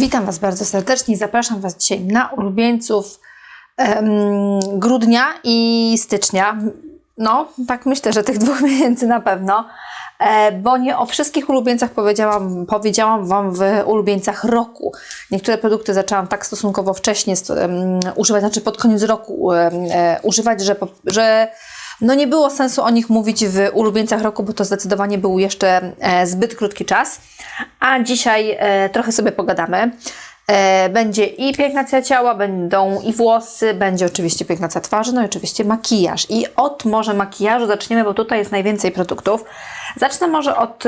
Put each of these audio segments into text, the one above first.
Witam Was bardzo serdecznie zapraszam Was dzisiaj na ulubieńców em, grudnia i stycznia. No, tak myślę, że tych dwóch miesięcy na pewno, e, bo nie o wszystkich ulubieńcach powiedziałam, powiedziałam Wam w ulubieńcach roku. Niektóre produkty zaczęłam tak stosunkowo wcześnie st- używać, znaczy pod koniec roku e, używać, że, że no nie było sensu o nich mówić w ulubieńcach roku, bo to zdecydowanie był jeszcze e, zbyt krótki czas. A dzisiaj e, trochę sobie pogadamy. E, będzie i pięknacja ciała, będą i włosy, będzie oczywiście pięknacja twarzy, no i oczywiście makijaż. I od może makijażu zaczniemy, bo tutaj jest najwięcej produktów. Zacznę może od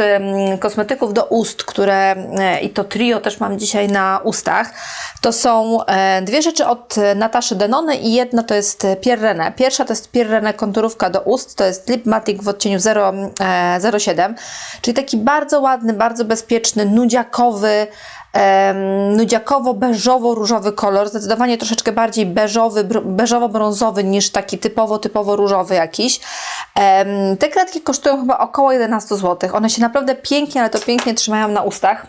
kosmetyków do ust, które e, i to trio też mam dzisiaj na ustach. To są e, dwie rzeczy od Nataszy Denony i jedna to jest Pierrene. Pierwsza to jest Pierrene konturówka do ust, to jest Lip Matic w odcieniu 0, e, 07, czyli taki bardzo ładny, bardzo bezpieczny, nudziakowy, nudziakowo-beżowo-różowy kolor, zdecydowanie troszeczkę bardziej beżowy, br- beżowo-brązowy niż taki typowo, typowo różowy jakiś. Te kredki kosztują chyba około 11 zł. One się naprawdę pięknie, ale to pięknie trzymają na ustach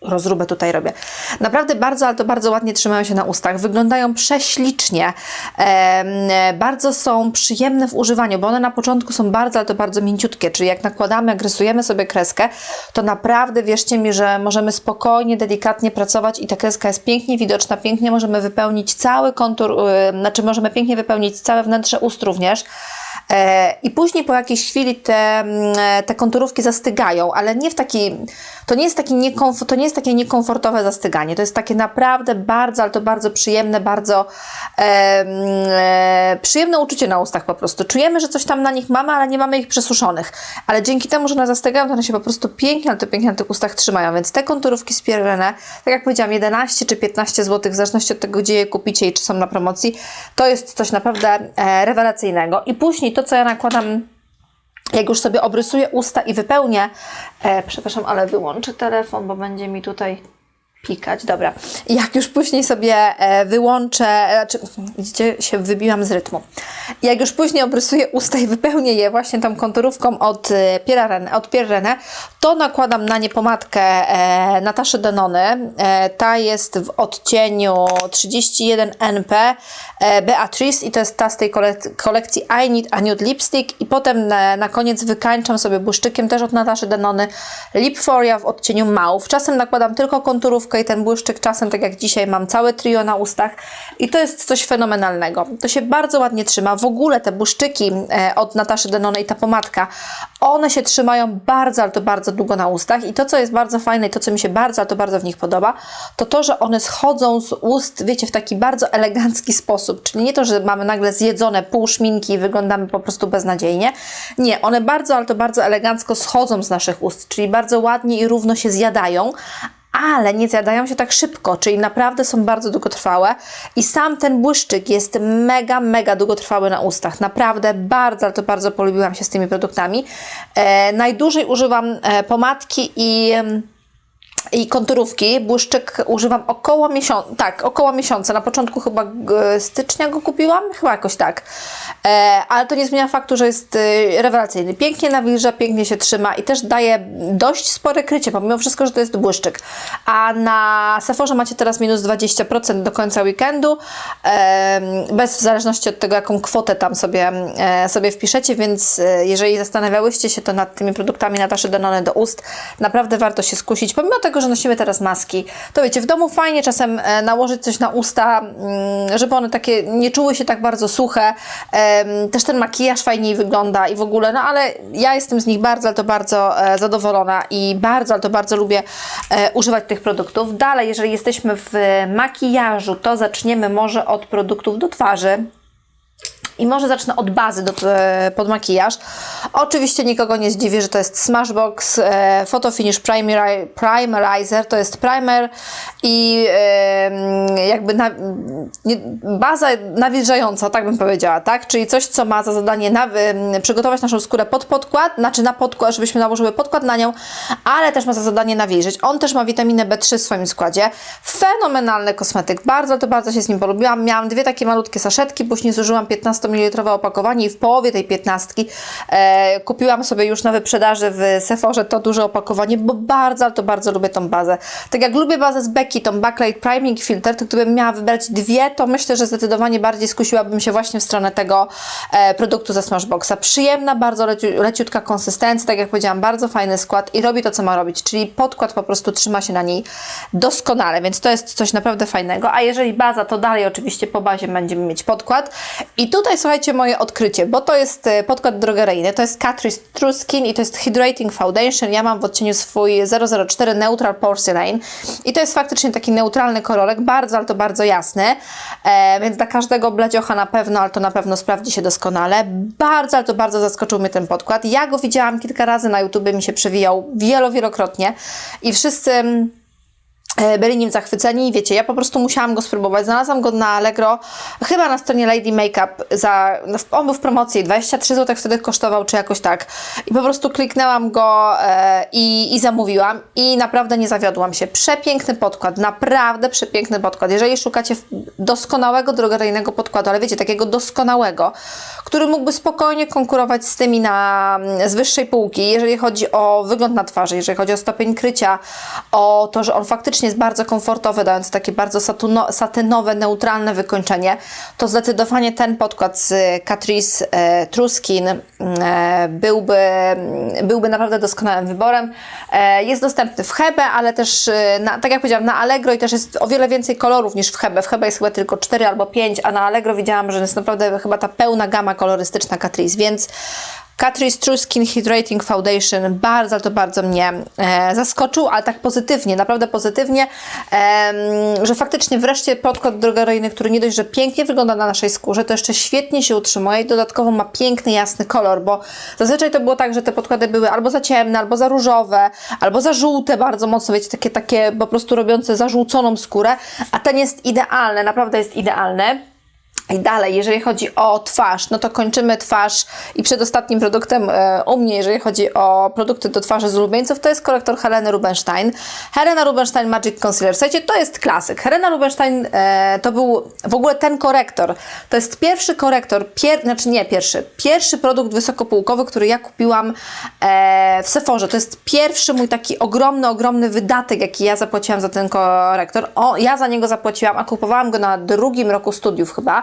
rozróbę tutaj robię. Naprawdę bardzo, ale to bardzo ładnie trzymają się na ustach. Wyglądają prześlicznie. Em, bardzo są przyjemne w używaniu, bo one na początku są bardzo, ale to bardzo mięciutkie. Czyli jak nakładamy, jak sobie kreskę, to naprawdę wierzcie mi, że możemy spokojnie, delikatnie pracować i ta kreska jest pięknie widoczna, pięknie możemy wypełnić cały kontur, y, znaczy możemy pięknie wypełnić całe wnętrze ust również. E, I później po jakiejś chwili te, mm, te konturówki zastygają, ale nie w taki, to nie jest, taki to nie jest takie niekomfortowe zastyganie, to jest takie naprawdę bardzo, ale to bardzo przyjemne, bardzo e, mm, e, przyjemne uczucie na ustach po prostu. Czujemy, że coś tam na nich mamy, ale nie mamy ich przesuszonych, ale dzięki temu, że one zastygają, to one się po prostu pięknie, ale to pięknie na tych ustach trzymają, więc te konturówki z tak jak powiedziałam, 11 czy 15 zł, w zależności od tego, gdzie je kupicie i czy są na promocji, to jest coś naprawdę e, rewelacyjnego. I później to, co ja nakładam jak już sobie obrysuję usta i wypełnię, e, przepraszam, ale wyłączę telefon, bo będzie mi tutaj pikać. Dobra. Jak już później sobie e, wyłączę, e, znaczy, widzicie, się wybiłam z rytmu. Jak już później obrysuję usta i wypełnię je właśnie tą konturówką od e, Pierrenne, od Pierrenne to nakładam na nie pomadkę e, Nataszy Denony. E, ta jest w odcieniu 31 NP e, Beatrice i to jest ta z tej kolek- kolekcji I Need a Nude Lipstick i potem na, na koniec wykańczam sobie błyszczykiem też od Nataszy Denony Lipforia w odcieniu Mauve. Czasem nakładam tylko konturówkę i ten błyszczyk, czasem tak jak dzisiaj mam całe trio na ustach i to jest coś fenomenalnego. To się bardzo ładnie trzyma. W ogóle te błyszczyki e, od Nataszy Denony i ta pomadka, one się trzymają bardzo, ale to bardzo długo na ustach i to, co jest bardzo fajne i to, co mi się bardzo, ale to bardzo w nich podoba, to to, że one schodzą z ust, wiecie, w taki bardzo elegancki sposób. Czyli nie to, że mamy nagle zjedzone pół szminki i wyglądamy po prostu beznadziejnie. Nie, one bardzo, ale to bardzo elegancko schodzą z naszych ust, czyli bardzo ładnie i równo się zjadają, ale nie zjadają się tak szybko, czyli naprawdę są bardzo długotrwałe i sam ten błyszczyk jest mega, mega długotrwały na ustach. Naprawdę bardzo, to bardzo polubiłam się z tymi produktami. E, najdłużej używam e, pomadki i... i konturówki. Błyszczyk używam około miesiąca, tak, około miesiąca. Na początku chyba stycznia go kupiłam, chyba jakoś tak. E, ale to nie zmienia faktu, że jest e, rewelacyjny. Pięknie nawilża, pięknie się trzyma i też daje dość spore krycie, pomimo wszystko, że to jest błyszczyk. A na Sephorze macie teraz minus 20% do końca weekendu, e, bez w zależności od tego, jaką kwotę tam sobie, e, sobie wpiszecie, więc e, jeżeli zastanawiałyście się to nad tymi produktami Nataszy Denone do ust, naprawdę warto się skusić. Pomimo tego, że nosimy teraz maski, to wiecie, w domu fajnie czasem e, nałożyć coś na usta, mm, żeby one takie nie czuły się tak bardzo suche. Też ten makijaż fajniej wygląda i w ogóle, no ale ja jestem z nich bardzo, ale to bardzo e, zadowolona i bardzo, ale to bardzo lubię e, używać tych produktów. Dalej, jeżeli jesteśmy w makijażu, to zaczniemy może od produktów do twarzy. I może zacznę od bazy do, e, pod makijaż. Oczywiście nikogo nie zdziwi, że to jest Smashbox e, Photo Finish Primeri- Primerizer. To jest primer i e, jakby na, nie, baza nawilżająca, tak bym powiedziała, tak? Czyli coś, co ma za zadanie nawy, przygotować naszą skórę pod podkład, znaczy na podkład, żebyśmy nałożyły podkład na nią, ale też ma za zadanie nawilżyć. On też ma witaminę B3 w swoim składzie. Fenomenalny kosmetyk. Bardzo, to bardzo się z nim polubiłam. Miałam dwie takie malutkie saszetki, później zużyłam 15 15 ml opakowanie i w połowie tej 15 e, kupiłam sobie już na wyprzedaży w Sephorze to duże opakowanie, bo bardzo, ale to bardzo lubię tą bazę. Tak jak lubię bazę z Becky, tą Backlight Priming Filter, to gdybym miała wybrać dwie, to myślę, że zdecydowanie bardziej skusiłabym się właśnie w stronę tego e, produktu ze Smashboxa. Przyjemna, bardzo leci, leciutka konsystencja, tak jak powiedziałam, bardzo fajny skład i robi to, co ma robić, czyli podkład po prostu trzyma się na niej doskonale, więc to jest coś naprawdę fajnego. A jeżeli baza, to dalej oczywiście po bazie będziemy mieć podkład. I tutaj słuchajcie moje odkrycie, bo to jest e, podkład drogeryjny, to jest Catrice True Skin i to jest Hydrating Foundation. Ja mam w odcieniu swój 004 Neutral Porcelain i to jest faktycznie taki neutralny kolorek, bardzo, ale to bardzo jasny, e, więc dla każdego bladziocha na pewno, ale to na pewno sprawdzi się doskonale. Bardzo, ale to bardzo zaskoczył mnie ten podkład. Ja go widziałam kilka razy na YouTube, mi się przewijał wielo, wielokrotnie i wszyscy byli nim zachwyceni wiecie, ja po prostu musiałam go spróbować. Znalazłam go na Allegro, chyba na stronie Lady Makeup, za, on był w promocji, 23 zł wtedy kosztował, czy jakoś tak. I po prostu kliknęłam go e, i, i zamówiłam i naprawdę nie zawiodłam się. Przepiękny podkład, naprawdę przepiękny podkład. Jeżeli szukacie doskonałego drogeryjnego podkładu, ale wiecie, takiego doskonałego, który mógłby spokojnie konkurować z tymi na, z wyższej półki, jeżeli chodzi o wygląd na twarzy, jeżeli chodzi o stopień krycia, o to, że on faktycznie jest bardzo komfortowy, dając takie bardzo satyno, satynowe, neutralne wykończenie, to zdecydowanie ten podkład z Catrice e, True Skin e, byłby, byłby naprawdę doskonałym wyborem. E, jest dostępny w Hebe, ale też, e, na, tak jak powiedziałam, na Allegro i też jest o wiele więcej kolorów niż w Hebe. W Hebe jest chyba tylko 4 albo 5, a na Allegro widziałam, że jest naprawdę chyba ta pełna gama kolorystyczna Catrice, więc Catrice True Skin Hydrating Foundation bardzo, to bardzo mnie e, zaskoczył, ale tak pozytywnie, naprawdę pozytywnie, e, że faktycznie wreszcie podkład drogeryjny, który nie dość, że pięknie wygląda na naszej skórze, to jeszcze świetnie się utrzymuje i dodatkowo ma piękny, jasny kolor, bo zazwyczaj to było tak, że te podkłady były albo za ciemne, albo za różowe, albo za żółte bardzo mocno, wiecie, takie, takie po prostu robiące zażółconą skórę, a ten jest idealny, naprawdę jest idealny. I dalej, jeżeli chodzi o twarz, no to kończymy twarz i przedostatnim produktem e, u mnie, jeżeli chodzi o produkty do twarzy z ulubieńców, to jest korektor Heleny Rubenstein. Helena Rubenstein Magic Concealer. Słuchajcie, to jest klasyk. Helena Rubenstein e, to był w ogóle ten korektor. To jest pierwszy korektor, pier, znaczy nie pierwszy, pierwszy produkt wysokopółkowy, który ja kupiłam e, w Sephorze. To jest pierwszy mój taki ogromny, ogromny wydatek, jaki ja zapłaciłam za ten korektor. O, ja za niego zapłaciłam, a kupowałam go na drugim roku studiów chyba.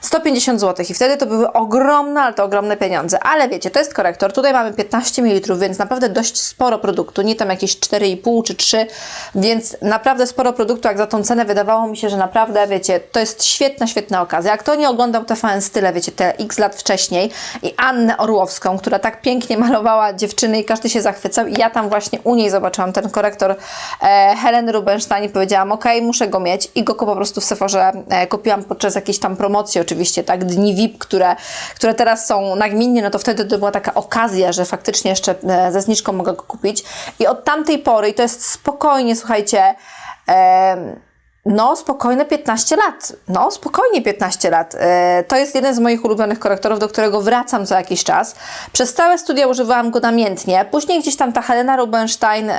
150 zł i wtedy to były ogromne, ale to ogromne pieniądze. Ale wiecie, to jest korektor. Tutaj mamy 15 ml, więc naprawdę dość sporo produktu, nie tam jakieś 4,5 czy 3, więc naprawdę sporo produktu. Jak za tą cenę wydawało mi się, że naprawdę, wiecie, to jest świetna, świetna okazja. Jak kto nie oglądał TVN Style, wiecie, te x lat wcześniej i Annę Orłowską, która tak pięknie malowała dziewczyny i każdy się zachwycał i ja tam właśnie u niej zobaczyłam ten korektor e, Heleny Rubenstein i powiedziałam, ok, muszę go mieć i go po prostu w Sephorze e, kupiłam podczas jakiejś tam promocji oczywiście, tak, dni VIP, które, które teraz są nagminnie, no to wtedy to była taka okazja, że faktycznie jeszcze e, ze zniżką mogę go kupić. I od tamtej pory, i to jest spokojnie, słuchajcie, e, no, spokojne 15 lat. No, spokojnie 15 lat. E, to jest jeden z moich ulubionych korektorów, do którego wracam co jakiś czas. Przez całe studia używałam go namiętnie. Później gdzieś tam ta Helena em,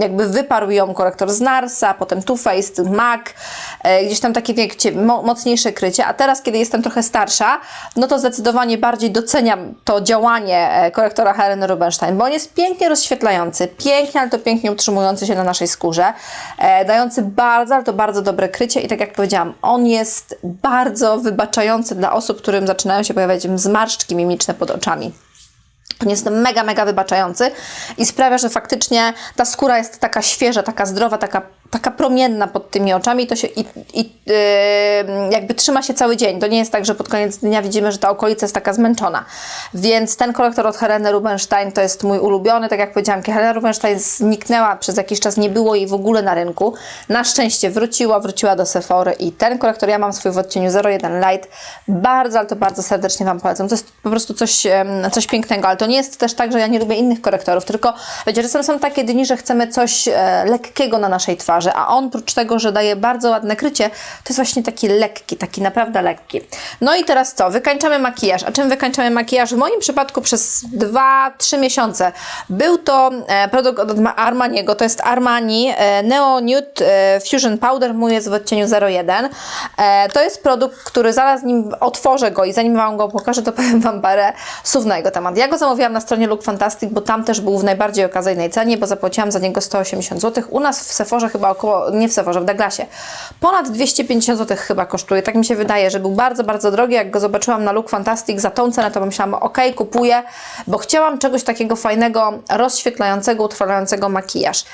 jakby wyparł ją korektor z Narsa, potem Too Faced, MAC, e, gdzieś tam takie wiecie, mo mocniejsze krycie. A teraz, kiedy jestem trochę starsza, no to zdecydowanie bardziej doceniam to działanie e, korektora Heleny Rubenstein, bo on jest pięknie rozświetlający, pięknie, ale to pięknie utrzymujący się na naszej skórze, dający bardzo, ale to bardzo dobre krycie i tak jak powiedziałam, on jest bardzo wybaczający dla osób, którym zaczynają się pojawiać zmarszczki mimiczne pod oczami. On jest mega, mega wybaczający i sprawia, że faktycznie ta skóra jest taka świeża, taka zdrowa, taka, taka promienna pod tymi oczami to się i, i yy, jakby trzyma się cały dzień. To nie jest tak, że pod koniec dnia widzimy, że ta okolica jest taka zmęczona. Więc ten korektor od Heleny Rubenstein to jest mój ulubiony. Tak jak powiedziałam, Helena Rubenstein zniknęła przez jakiś czas, nie było jej w ogóle na rynku. Na szczęście wróciła, wróciła do Sephory i ten korektor, ja mam swój w odcieniu 01 Light. Bardzo, ale to bardzo serdecznie Wam polecam. To jest po prostu coś, coś pięknego, ale to nie jest też tak, że ja nie lubię innych korektorów, tylko wiecie, czasem są takie dni, że chcemy coś e, lekkiego na naszej twarzy, twarzy, a on oprócz tego, że daje bardzo ładne krycie, to jest właśnie taki lekki, taki naprawdę lekki. No i teraz co? Wykańczamy makijaż. A czym wykańczamy makijaż? W moim przypadku przez 2-3 miesiące był to e, produkt od Armaniego, to jest Armani e, Neo Nude e, Fusion Powder, mój jest w odcieniu 01. E, to jest produkt, który zaraz nim otworzę go i zanim Wam go pokażę, to powiem Wam parę słów na jego temat. Ja go zamówiłam na stronie Look Fantastic, bo tam też był w najbardziej okazyjnej cenie, bo zapłaciłam za niego 180 zł. U nas w Sephorze chyba około, nie w Sephorze, w Douglasie, ponad 250 zł chyba kosztuje. Tak mi się wydaje, że był bardzo, bardzo drogi. Jak go zobaczyłam na Look Fantastic za tą cenę, to pomyślałam, ok, kupuję, bo chciałam czegoś takiego fajnego, rozświetlającego, utrwalającego makijaż.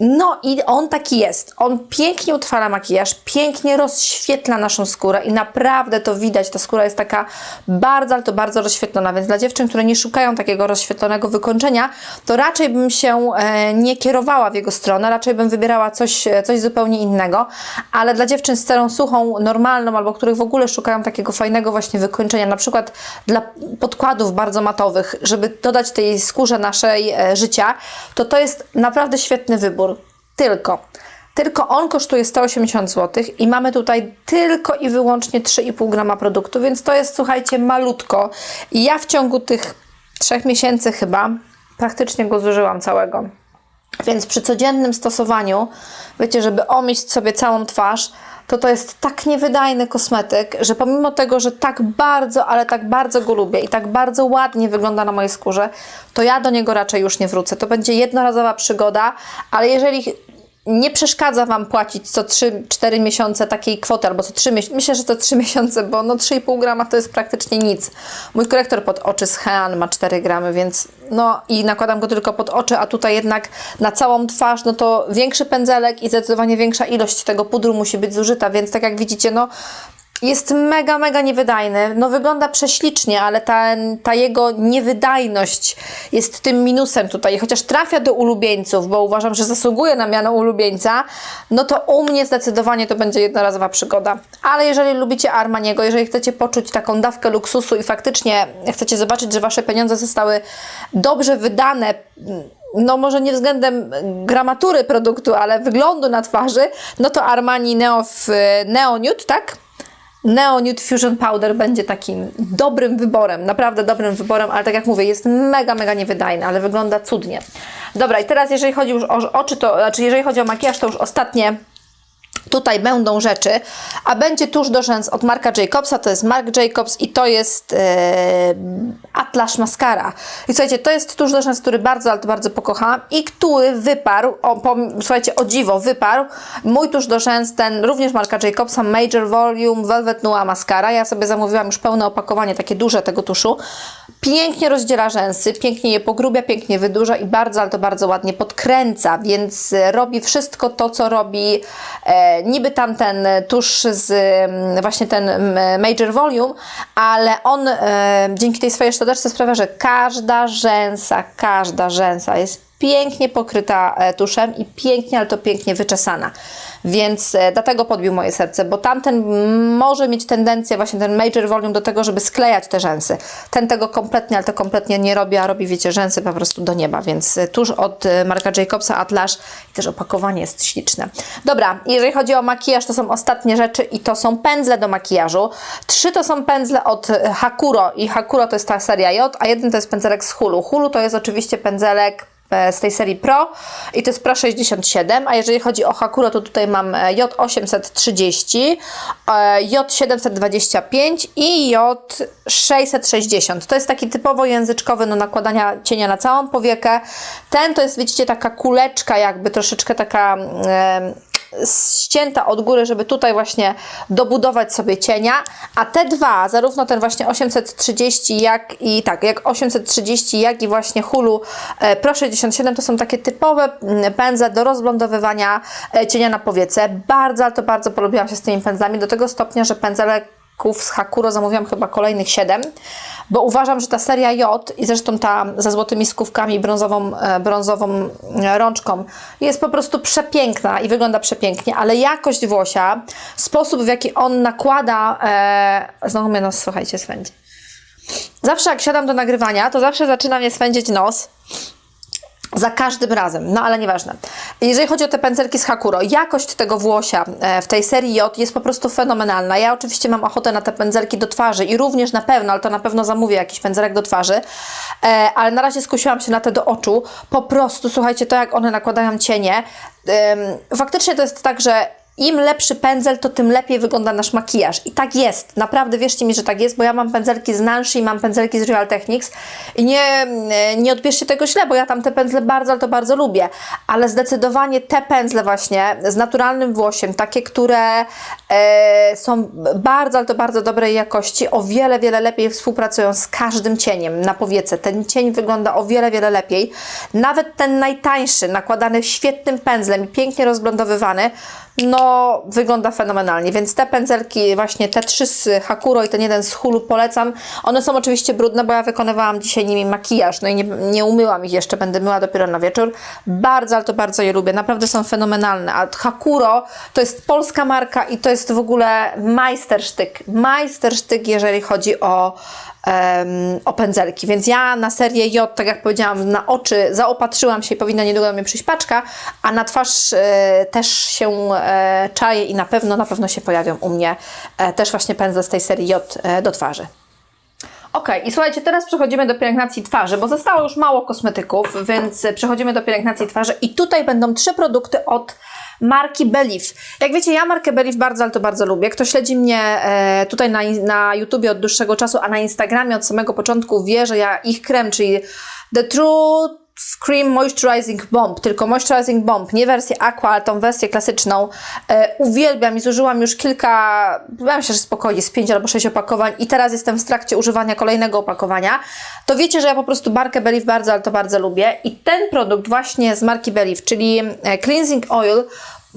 No i on taki jest. On pięknie utrwala makijaż, pięknie rozświetla naszą skórę i naprawdę to widać. Ta skóra jest taka bardzo, ale to bardzo rozświetlona, więc dla dziewczyn, które nie szukają takiego rozświetlonego wykończenia, to raczej bym się e, nie kierowała w jego stronę, raczej bym wybierała coś, e, coś zupełnie innego, ale dla dziewczyn z cerą suchą, normalną, albo których w ogóle szukają takiego fajnego właśnie wykończenia, na przykład dla podkładów bardzo matowych, żeby dodać tej skórze naszej e, życia, to to jest naprawdę świetny wybór. Tylko. Tylko on kosztuje 180 zł i mamy tutaj tylko i wyłącznie 3,5 grama produktu, więc to jest, słuchajcie, malutko. I ja w ciągu tych trzech miesięcy chyba praktycznie go zużyłam całego. Więc przy codziennym stosowaniu, wiecie, żeby omieść sobie całą twarz, to to jest tak niewydajny kosmetyk, że pomimo tego, że tak bardzo, ale tak bardzo go lubię i tak bardzo ładnie wygląda na mojej skórze, to ja do niego raczej już nie wrócę. To będzie jednorazowa przygoda, ale jeżeli nie przeszkadza Wam płacić co 3-4 miesiące takiej kwoty, albo co 3 miesiące, myślę, że to 3 miesiące, bo no 3,5 grama to jest praktycznie nic. Mój korektor pod oczy z Hean ma 4 gramy, więc no i nakładam go tylko pod oczy, a tutaj jednak na całą twarz, no to większy pędzelek i zdecydowanie większa ilość tego pudru musi być zużyta, więc tak jak widzicie, no jest mega, mega niewydajny. No wygląda prześlicznie, ale ta, ta jego niewydajność jest tym minusem tutaj. Chociaż trafia do ulubieńców, bo uważam, że zasługuje na miano ulubieńca, no to u mnie zdecydowanie to będzie jednorazowa przygoda. Ale jeżeli lubicie Armaniego, jeżeli chcecie poczuć taką dawkę luksusu i faktycznie chcecie zobaczyć, że Wasze pieniądze zostały dobrze wydane, no może nie względem gramatury produktu, ale wyglądu na twarzy, no to Armani Neo, w, Neo Nude, tak? Neo Nude Fusion Powder będzie takim dobrym wyborem, naprawdę dobrym wyborem, ale tak jak mówię, jest mega, mega niewydajny, ale wygląda cudnie. Dobra, i teraz jeżeli chodzi już o oczy, to znaczy jeżeli chodzi o makijaż, to już ostatnie tutaj będą rzeczy, a będzie tuż do rzęs od Marka Jacobsa, to jest Mark Jacobs i to jest e, Atlas Mascara. I słuchajcie, to jest tuż do rzęs, który bardzo, ale bardzo pokochałam i który wyparł, o, po, słuchajcie, o dziwo, wyparł mój tuż do rzęs, ten również Marka Jacobsa, Major Volume Velvet Noir Mascara. Ja sobie zamówiłam już pełne opakowanie, takie duże tego tuszu. Pięknie rozdziela rzęsy, pięknie je pogrubia, pięknie wydłuża i bardzo, ale to bardzo ładnie podkręca, więc robi wszystko to, co robi e, niby tamten tusz z mm, właśnie ten Major Volume, ale on e, dzięki tej swojej szczoteczce sprawia, że każda rzęsa, każda rzęsa jest pięknie pokryta e, tuszem i pięknie, ale to pięknie wyczesana. Więc e, dlatego podbił moje serce, bo tamten może mieć tendencję, właśnie ten Major Volume, do tego, żeby sklejać te rzęsy. Ten tego kompletnie, ale to kompletnie nie robi, a robi, wiecie, rzęsy po prostu do nieba. Więc e, tuż od Marka Jacobsa Atlash i też opakowanie jest śliczne. Dobra, jeżeli chodzi o makijaż, to są ostatnie rzeczy i to są pędzle do makijażu. Trzy to są pędzle od Hakuro i Hakuro to jest ta seria J, a jeden to jest pędzelek z Hulu. Hulu to jest oczywiście pędzelek z tej serii Pro i to jest Pro 67, a jeżeli chodzi o Hakuro, to tutaj mam J830, J725 i J660. To jest taki typowo języczkowy do nakładania cienia na całą powiekę. Ten to jest, widzicie, taka kuleczka jakby, troszeczkę taka ścięta od góry, żeby tutaj właśnie dobudować sobie cienia, a te dwa, zarówno ten właśnie 830 jak i tak, jak 830 jak i właśnie Hulu e, Pro 67 to są takie typowe pędzle do rozblondowywania e, cienia na powiece. Bardzo, ale to bardzo polubiłam się z tymi pędzlami do tego stopnia, że pędzelek z Hakuro zamówiłam chyba kolejnych 7, bo uważam, że ta seria J i zresztą ta ze złotymi skówkami brązową, e, brązową rączką jest po prostu przepiękna i wygląda przepięknie, ale jakość włosia, sposób w jaki on nakłada, e, znowu mnie nos, słuchajcie, swędzi. Zawsze jak siadam do nagrywania, to zawsze zaczyna mnie swędzić nos, Za każdym razem, no ale nieważne. Jeżeli chodzi o te pędzelki z Hakuro, jakość tego włosia e, w tej serii J jest po prostu fenomenalna. Ja oczywiście mam ochotę na te pędzelki do twarzy i również na pewno, ale to na pewno zamówię jakiś pędzelek do twarzy, e, ale na razie skusiłam się na te do oczu. Po prostu, słuchajcie, to jak one nakładają cienie, faktycznie to jest tak, że im lepszy pędzel, to tym lepiej wygląda nasz makijaż. I tak jest. Naprawdę wierzcie mi, że tak jest, bo ja mam pędzelki z Nancy i mam pędzelki z Real Techniques i nie, nie odbierzcie tego źle, bo ja tam te pędzle bardzo, ale to bardzo lubię. Ale zdecydowanie te pędzle właśnie z naturalnym włosiem, takie, które e, są bardzo, ale to bardzo dobrej jakości, o wiele, wiele lepiej współpracują z każdym cieniem na powiece. Ten cień wygląda o wiele, wiele lepiej. Nawet ten najtańszy, nakładany świetnym pędzlem i pięknie rozblondowywany, no wygląda fenomenalnie, więc te pędzelki, właśnie te trzy z Hakuro i ten jeden z Hulu polecam. One są oczywiście brudne, bo ja wykonywałam dzisiaj nimi makijaż, no i nie, nie umyłam ich jeszcze, będę myła dopiero na wieczór. Bardzo, ale to bardzo je lubię, naprawdę są fenomenalne, a Hakuro to jest polska marka i to jest w ogóle majstersztyk, majstersztyk, jeżeli chodzi o em, o pędzelki. Więc ja na serię J, tak jak powiedziałam, na oczy zaopatrzyłam się i powinna niedługo mi przyjść paczka, a na twarz e, też się e, czaje i na pewno, na pewno się pojawią u mnie e, też właśnie pędzle z tej serii J e, do twarzy. Ok, i słuchajcie, teraz przechodzimy do pielęgnacji twarzy, bo zostało już mało kosmetyków, więc przechodzimy do pielęgnacji twarzy i tutaj będą trzy produkty od marki Belif. Jak wiecie, ja markę Belif bardzo, ale to bardzo lubię. Kto śledzi mnie e, tutaj na, na YouTubie od dłuższego czasu, a na Instagramie od samego początku wie, że ja ich krem, czyli The True Cream Moisturizing Bomb, tylko Moisturizing Bomb, nie wersję Aqua, ale tą wersję klasyczną. E, uwielbiam i zużyłam już kilka, myślę, że spokojnie, z pięć albo sześć opakowań i teraz jestem w trakcie używania kolejnego opakowania. To wiecie, że ja po prostu markę Belif bardzo, ale to bardzo lubię. I ten produkt właśnie z marki Belif, czyli e, Cleansing Oil,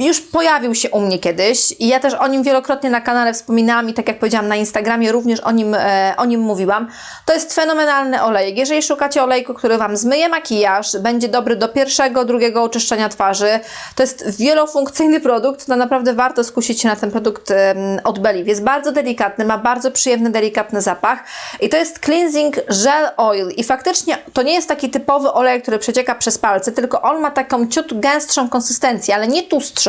już pojawił się u mnie kiedyś i ja też o nim wielokrotnie na kanale wspominałam i tak jak powiedziałam na Instagramie również o nim, e, o nim mówiłam. To jest fenomenalny olejek. Jeżeli szukacie olejku, który Wam zmyje makijaż, będzie dobry do pierwszego, drugiego oczyszczenia twarzy, to jest wielofunkcyjny produkt, to naprawdę warto skusić się na ten produkt e, od Belif. Jest bardzo delikatny, ma bardzo przyjemny, delikatny zapach i to jest cleansing gel oil i faktycznie to nie jest taki typowy olej, który przecieka przez palce, tylko on ma taką ciut gęstszą konsystencję, ale nie tłustszą,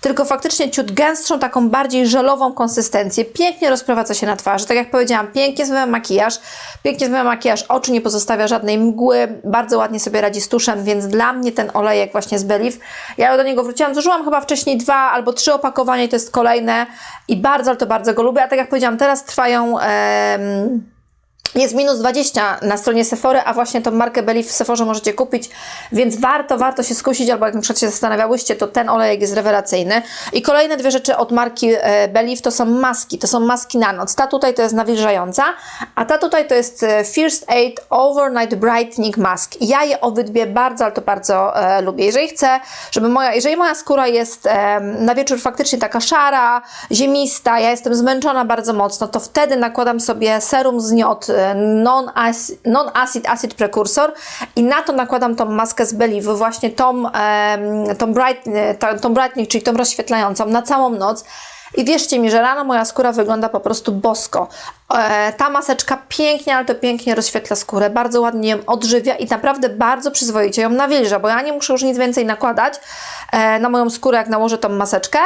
tylko faktycznie ciut gęstszą, taką bardziej żelową konsystencję. Pięknie rozprowadza się na twarzy. Tak jak powiedziałam, pięknie zmywa makijaż. Pięknie zmywa makijaż oczu, nie pozostawia żadnej mgły. Bardzo ładnie sobie radzi z tuszem, więc dla mnie ten olejek właśnie z Belif, ja do niego wróciłam, zużyłam chyba wcześniej dwa albo trzy opakowania i to jest kolejne i bardzo, ale to bardzo go lubię. A tak jak powiedziałam, teraz trwają... jest minus 20 na stronie Sephory, a właśnie tą markę Belif w Sephorze możecie kupić, więc warto, warto się skusić, albo jak na przykład się zastanawiałyście, to ten olejek jest rewelacyjny. I kolejne dwie rzeczy od marki e, Belif to są maski, to są maski na noc. Ta tutaj to jest nawilżająca, a ta tutaj to jest e, First Aid Overnight Brightening Mask. Ja je obydwie bardzo, ale to bardzo e, lubię. Jeżeli chcę, żeby moja, jeżeli moja skóra jest e, na wieczór faktycznie taka szara, ziemista, ja jestem zmęczona bardzo mocno, to wtedy nakładam sobie serum z niot, non-acid non acid, prekursor i na to nakładam tą maskę z Belif, właśnie tą, tą, bright, ta, tą brightening, czyli tą rozświetlającą na całą noc. I wierzcie mi, że rano moja skóra wygląda po prostu bosko. E, ta maseczka pięknie, ale to pięknie rozświetla skórę, bardzo ładnie ją odżywia i naprawdę bardzo przyzwoicie ją nawilża, bo ja nie muszę już nic więcej nakładać e, na moją skórę, jak nałożę tą maseczkę,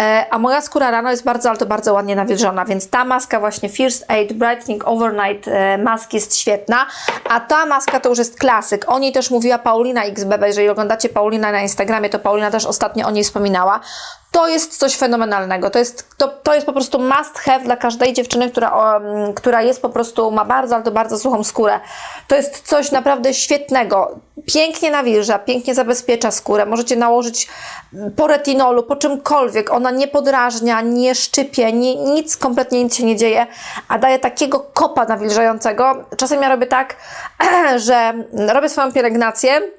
e, a moja skóra rano jest bardzo, ale to bardzo ładnie nawilżona, więc ta maska właśnie First Aid Brightening Overnight e, Mask jest świetna, a ta maska to już jest klasyk. O niej też mówiła Paulina XBB, jeżeli oglądacie Paulinę na Instagramie, to Paulina też ostatnio o niej wspominała. To jest coś fenomenalnego. To jest, to, to jest po prostu must have dla każdej dziewczyny, która, um, która jest po prostu, ma bardzo, ale to bardzo suchą skórę. To jest coś naprawdę świetnego. Pięknie nawilża, pięknie zabezpiecza skórę. Możecie nałożyć po retinolu, po czymkolwiek. Ona nie podrażnia, nie szczypie, nie, nic, kompletnie nic się nie dzieje, a daje takiego kopa nawilżającego. Czasem ja robię tak, że robię swoją pielęgnację,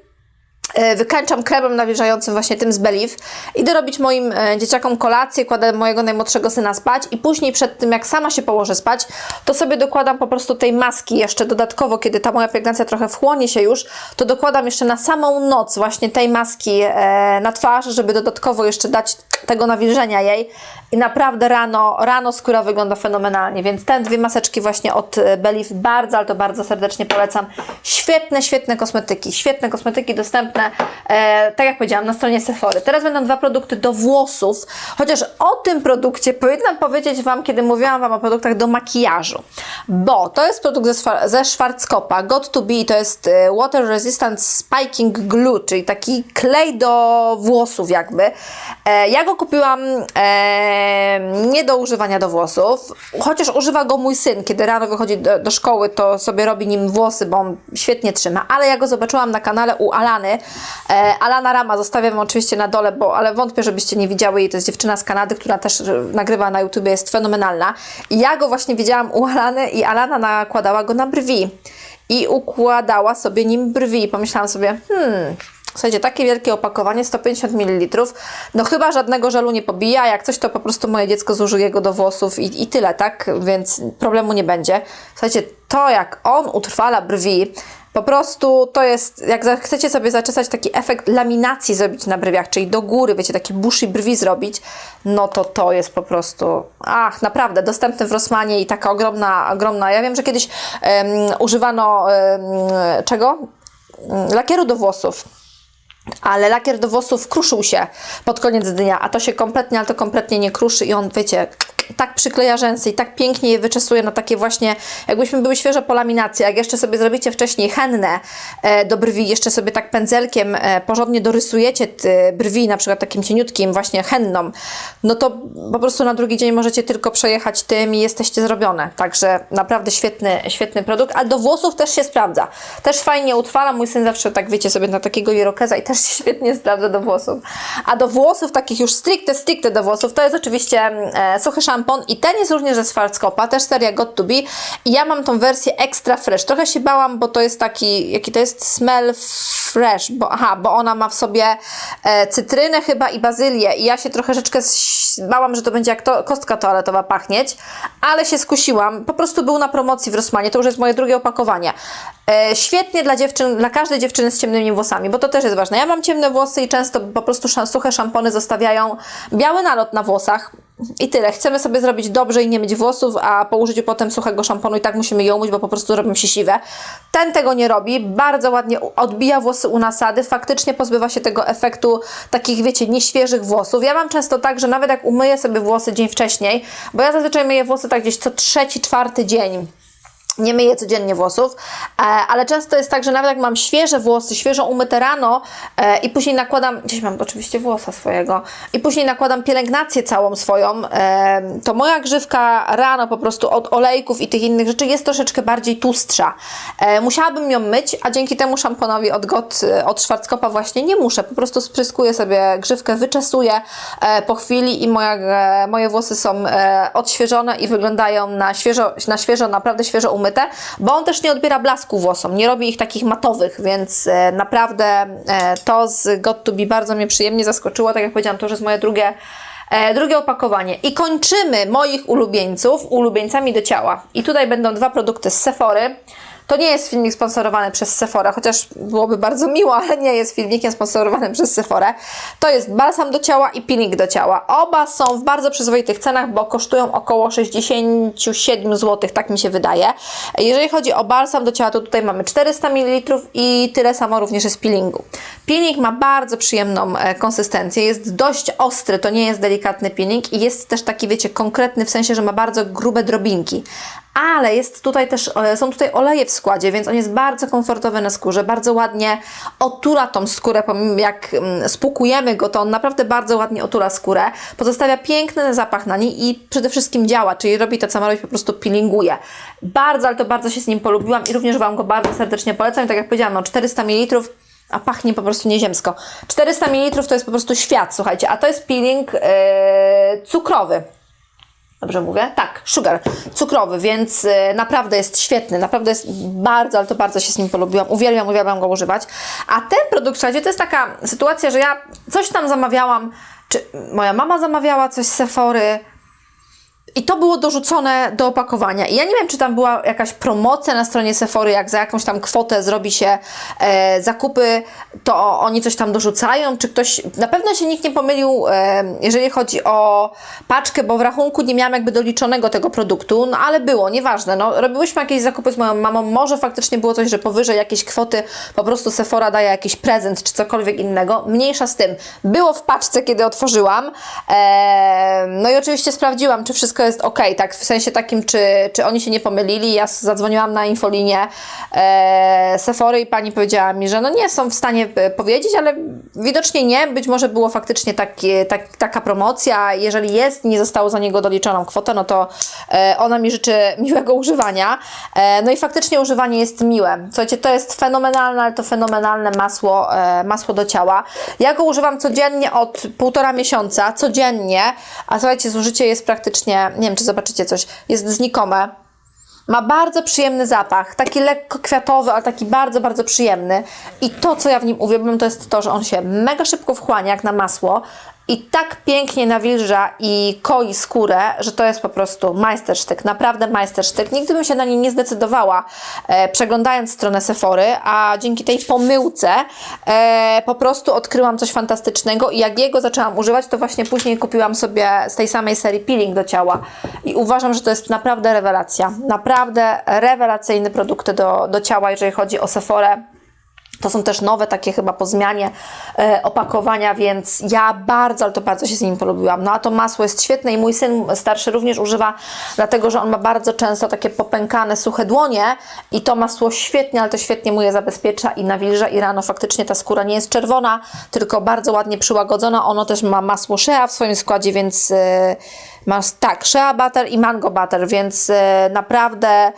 wykańczam kremem nawilżającym właśnie tym z Belif. Idę robić moim e, dzieciakom kolację, kładę mojego najmłodszego syna spać i później przed tym, jak sama się położę spać, to sobie dokładam po prostu tej maski jeszcze dodatkowo, kiedy ta moja pielęgnacja trochę wchłonie się już, to dokładam jeszcze na samą noc właśnie tej maski e, na twarz, żeby dodatkowo jeszcze dać tego nawilżenia jej i naprawdę rano, rano skóra wygląda fenomenalnie, więc te dwie maseczki właśnie od e, Belif bardzo, ale to bardzo serdecznie polecam. Świetne, świetne kosmetyki, świetne kosmetyki dostępne, e, tak jak powiedziałam, na stronie Sephory. Teraz będą dwa produkty do włosów, chociaż o tym produkcie powinnam powiedzieć Wam, kiedy mówiłam Wam o produktach do makijażu, bo to jest produkt ze, ze Schwarzkopa, Got to Be, to jest e, Water Resistant Spiking Glue, czyli taki klej do włosów jakby. E, ja go kupiłam e, nie do używania do włosów, chociaż używa go mój syn, kiedy rano wychodzi do, do, szkoły, to sobie robi nim włosy, bo on świetnie trzyma, ale ja go zobaczyłam na kanale u Alany. E, Alana Rama, zostawiam oczywiście na dole, bo ale wątpię, żebyście nie widziały jej, to jest dziewczyna z Kanady, która też nagrywa na YouTubie, jest fenomenalna. I ja go właśnie widziałam u Alany i Alana nakładała go na brwi i układała sobie nim brwi. Pomyślałam sobie, hmm, Słuchajcie, takie wielkie opakowanie, 150 ml, no chyba żadnego żelu nie pobija, jak coś to po prostu moje dziecko zużyje go do włosów i, i tyle, tak? Więc problemu nie będzie. Słuchajcie, to jak on utrwala brwi, po prostu to jest, jak chcecie sobie zaczesać taki efekt laminacji zrobić na brwiach, czyli do góry, wiecie, takie buszy brwi zrobić, no to to jest po prostu, ach, naprawdę, dostępny w Rossmanie i taka ogromna, ogromna. Ja wiem, że kiedyś um, używano um, czego? Lakieru do włosów ale lakier do włosów kruszył się pod koniec dnia, a to się kompletnie, ale to kompletnie nie kruszy i on, wiecie, tak przykleja rzęsy i tak pięknie je wyczesuje na takie właśnie, jakbyśmy były świeże po laminacji. Jak jeszcze sobie zrobicie wcześniej hennę e, do brwi, jeszcze sobie tak pędzelkiem e, porządnie dorysujecie brwi, na przykład takim cieniutkim właśnie henną, no to po prostu na drugi dzień możecie tylko przejechać tym i jesteście zrobione. Także naprawdę świetny, świetny produkt, ale do włosów też się sprawdza. Też fajnie utrwala, mój syn zawsze tak wiecie sobie na takiego irokeza i też się świetnie sprawdza do włosów. A do włosów, takich już stricte, stricte do włosów, to jest oczywiście e, suchy szampon i ten jest również ze Schwarzkopa, też seria Got to Be i ja mam tą wersję extra fresh. Trochę się bałam, bo to jest taki, jaki to jest smell fresh, bo, aha, bo ona ma w sobie e, cytrynę chyba i bazylię i ja się trochę rzeczkę bałam, że to będzie jak to, kostka toaletowa pachnieć, ale się skusiłam. Po prostu był na promocji w Rossmanie, to już jest moje drugie opakowanie. E, świetnie dla dziewczyn, dla każdej dziewczyny z ciemnymi włosami, bo to też jest ważne. Ja mam ciemne włosy i często po prostu suche szampony zostawiają biały nalot na włosach. I tyle. Chcemy sobie zrobić dobrze i nie mieć włosów, a po użyciu potem suchego szamponu i tak musimy ją umyć, bo po prostu robią się siwe. Ten tego nie robi. Bardzo ładnie odbija włosy u nasady. Faktycznie pozbywa się tego efektu takich, wiecie, nieświeżych włosów. Ja mam często tak, że nawet jak umyję sobie włosy dzień wcześniej, bo ja zazwyczaj myję włosy tak gdzieś co trzeci, czwarty dzień nie myję codziennie włosów, e, ale często jest tak, że nawet jak mam świeże włosy, świeżo umyte rano e, i później nakładam, gdzieś mam oczywiście włosa swojego, i później nakładam pielęgnację całą swoją, e, to moja grzywka rano po prostu od olejków i tych innych rzeczy jest troszeczkę bardziej tłustsza. Musiałabym ją myć, a dzięki temu szamponowi od GOT, od Schwarzkopa właśnie nie muszę, po prostu spryskuję sobie grzywkę, wyczesuję po chwili i moja, moje włosy są odświeżone i wyglądają na świeżo, na świeżo, naprawdę świeżo umyte bo on też nie odbiera blasku włosom, nie robi ich takich matowych, więc e, naprawdę e, to z Got to Be bardzo mnie przyjemnie zaskoczyło. Tak jak powiedziałam, to już jest moje drugie e, drugie opakowanie. I kończymy moich ulubieńców ulubieńcami do ciała. I tutaj będą dwa produkty z Sephory. To nie jest filmik sponsorowany przez Sephora, chociaż byłoby bardzo miło, ale nie jest filmikiem sponsorowanym przez Sephora. To jest balsam do ciała i peeling do ciała. Oba są w bardzo przyzwoitych cenach, bo kosztują około 67 zł, tak mi się wydaje. Jeżeli chodzi o balsam do ciała, to tutaj mamy 400 ml i tyle samo również jest peelingu. Peeling ma bardzo przyjemną e, konsystencję, jest dość ostry, to nie jest delikatny peeling i jest też taki, wiecie, konkretny w sensie, że ma bardzo grube drobinki ale jest tutaj też, e, są tutaj oleje w składzie, więc on jest bardzo komfortowy na skórze, bardzo ładnie otula tą skórę, jak mm, spłukujemy go, to on naprawdę bardzo ładnie otula skórę, pozostawia piękny zapach na niej i przede wszystkim działa, czyli robi to, co ma robić, po prostu peelinguje. Bardzo, ale to bardzo się z nim polubiłam i również Wam go bardzo serdecznie polecam. I tak jak powiedziałam, no 400 ml a pachnie po prostu nieziemsko. 400 ml to jest po prostu świat, słuchajcie, a to jest peeling yy, cukrowy. Dobrze mówię? Tak, sugar, cukrowy, więc y, naprawdę jest świetny, naprawdę jest bardzo, ale to bardzo się z nim polubiłam. Uwielbiam, uwielbiam go używać. A ten produkt, słuchajcie, to jest taka sytuacja, że ja coś tam zamawiałam, czy moja mama zamawiała coś z Sephory, i to było dorzucone do opakowania. I ja nie wiem, czy tam była jakaś promocja na stronie Sephory, jak za jakąś tam kwotę zrobi się e, zakupy, to oni coś tam dorzucają, czy ktoś, na pewno się nikt nie pomylił, e, jeżeli chodzi o paczkę, bo w rachunku nie miałam jakby doliczonego tego produktu, no ale było, nieważne, no robiłyśmy jakieś zakupy z moją mamą, może faktycznie było coś, że powyżej jakiejś kwoty po prostu Sephora daje jakiś prezent, czy cokolwiek innego, mniejsza z tym. Było w paczce, kiedy otworzyłam, e, no i oczywiście sprawdziłam, czy wszystko jest ok, tak, w sensie takim, czy, czy oni się nie pomylili. Ja zadzwoniłam na infolinię e, Sephory i pani powiedziała mi, że no nie są w stanie e, powiedzieć, ale widocznie nie. Być może było faktycznie tak, taka promocja. Jeżeli jest, nie zostało za niego doliczoną kwotę, no to e, ona mi życzy miłego używania. E, no i faktycznie używanie jest miłe. Słuchajcie, to jest fenomenalne, ale to fenomenalne masło, e, masło do ciała. Ja go używam codziennie od półtora miesiąca, codziennie, a słuchajcie, zużycie jest praktycznie, nie wiem, czy zobaczycie coś, jest znikome. Ma bardzo przyjemny zapach, taki lekko kwiatowy, ale taki bardzo, bardzo przyjemny. I to, co ja w nim uwielbiam, to jest to, że on się mega szybko wchłania, jak na masło. I tak pięknie nawilża i koi skórę, że to jest po prostu majstersztyk, naprawdę majstersztyk. Nigdy bym się na nie nie zdecydowała, e, przeglądając stronę Sephory, a dzięki tej pomyłce e, po prostu odkryłam coś fantastycznego i jak jego zaczęłam używać, to właśnie później kupiłam sobie z tej samej serii peeling do ciała i uważam, że to jest naprawdę rewelacja. Naprawdę rewelacyjne produkty do, do ciała, jeżeli chodzi o Sephorę. To są też nowe, takie chyba po zmianie e, opakowania, więc ja bardzo, ale to bardzo się z nim polubiłam. No a to masło jest świetne i mój syn starszy również używa, dlatego że on ma bardzo często takie popękane, suche dłonie i to masło świetnie, ale to świetnie mu je zabezpiecza i nawilża i rano faktycznie ta skóra nie jest czerwona, tylko bardzo ładnie przyłagodzona. Ono też ma masło shea w swoim składzie, więc e, ma tak, shea butter i mango butter, więc e, naprawdę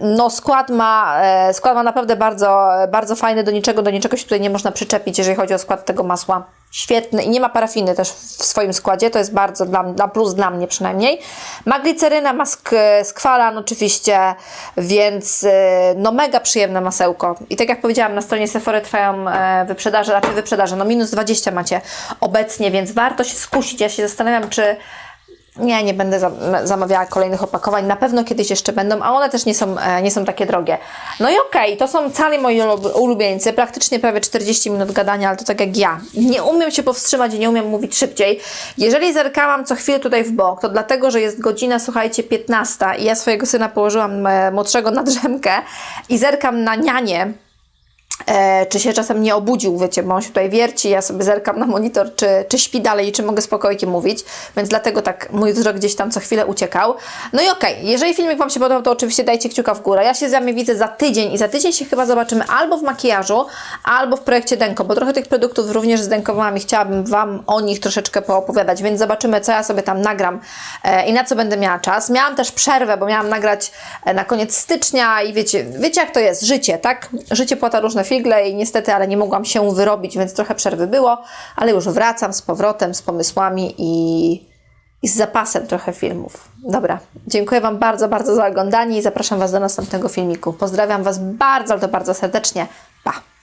no skład ma, e, skład ma naprawdę bardzo, bardzo fajny, do niczego, do niczego się tutaj nie można przyczepić, jeżeli chodzi o skład tego masła. Świetny i nie ma parafiny też w swoim składzie, to jest bardzo dla, dla plus dla mnie przynajmniej. Ma gliceryna, ma sk skwalan oczywiście, więc e, no mega przyjemne masełko. I tak jak powiedziałam, na stronie Sephory trwają e, wyprzedaże, raczej wyprzedaże, no minus 20 macie obecnie, więc warto się skusić. Ja się zastanawiam, czy nie, nie będę zamawiała kolejnych opakowań. Na pewno kiedyś jeszcze będą, a one też nie są, e, nie są takie drogie. No i okej, okay, to są cali moi ulubieńcy. Praktycznie prawie 40 minut gadania, ale to tak jak ja. Nie umiem się powstrzymać i nie umiem mówić szybciej. Jeżeli zerkałam co chwilę tutaj w bok, to dlatego, że jest godzina, słuchajcie, 15 i ja swojego syna położyłam e, młodszego na drzemkę i zerkam na nianie, czy się czasem nie obudził, wiecie, bo on się tutaj wierci, ja sobie zerkam na monitor, czy, czy śpi dalej czy mogę spokojnie mówić, więc dlatego tak mój wzrok gdzieś tam co chwilę uciekał. No i okej, okay, jeżeli filmik Wam się podobał, to oczywiście dajcie kciuka w górę. Ja się z Wami widzę za tydzień i za tydzień się chyba zobaczymy albo w makijażu, albo w projekcie Denko, bo trochę tych produktów również zdenkowałam i chciałabym Wam o nich troszeczkę poopowiadać, więc zobaczymy, co ja sobie tam nagram e, i na co będę miała czas. Miałam też przerwę, bo miałam nagrać e, na koniec stycznia i wiecie, wiecie jak to jest, życie, tak? Życie płata różne figle i niestety, ale nie mogłam się wyrobić, więc trochę przerwy było, ale już wracam z powrotem, z pomysłami i, i z zapasem trochę filmów. Dobra, dziękuję Wam bardzo, bardzo za oglądanie i zapraszam Was do następnego filmiku. Pozdrawiam Was bardzo, ale to bardzo serdecznie. Pa!